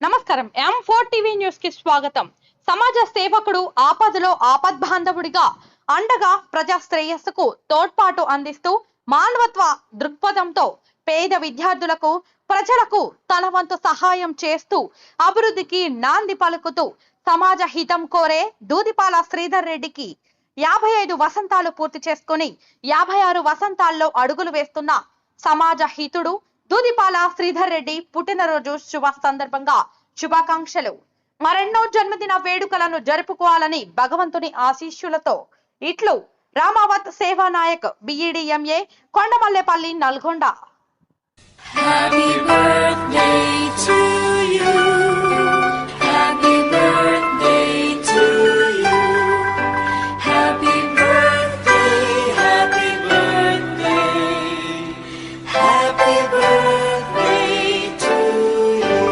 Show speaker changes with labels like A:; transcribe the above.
A: నమస్కారం. M four TV న్యూస్కి స్వాగతం. సమాజ సేవకుడు ఆపదలో ఆపద్బాంధవుడిగా అండగా ప్రజా శ్రేయస్సుకు తోడ్పాటు అందిస్తూ మానవత్వ దృక్పథంతో పేద విద్యార్థులకు ప్రజలకు తన వంతు సహాయం చేస్తూ అభివృద్ధికి నాంది పలుకుతూ సమాజ హితం కోరే దూదిపాల శ్రీధర్ రెడ్డికి యాభై ఐదు వసంతాలు పూర్తి చేసుకుని యాభై ఆరు వసంతాల్లో అడుగులు వేస్తున్న సమాజ హితుడు దూదిపాల శ్రీధర్ రెడ్డి పుట్టినరోజు శుభ సందర్భంగా శుభాకాంక్షలు. మరెన్నో జన్మదిన వేడుకలను జరుపుకోవాలని భగవంతుని ఆశీస్సులతో ఇట్లు రామావత్ సేవా నాయక్ బిఈడిఎంఏ కొండమల్లెపల్లి నల్గొండ.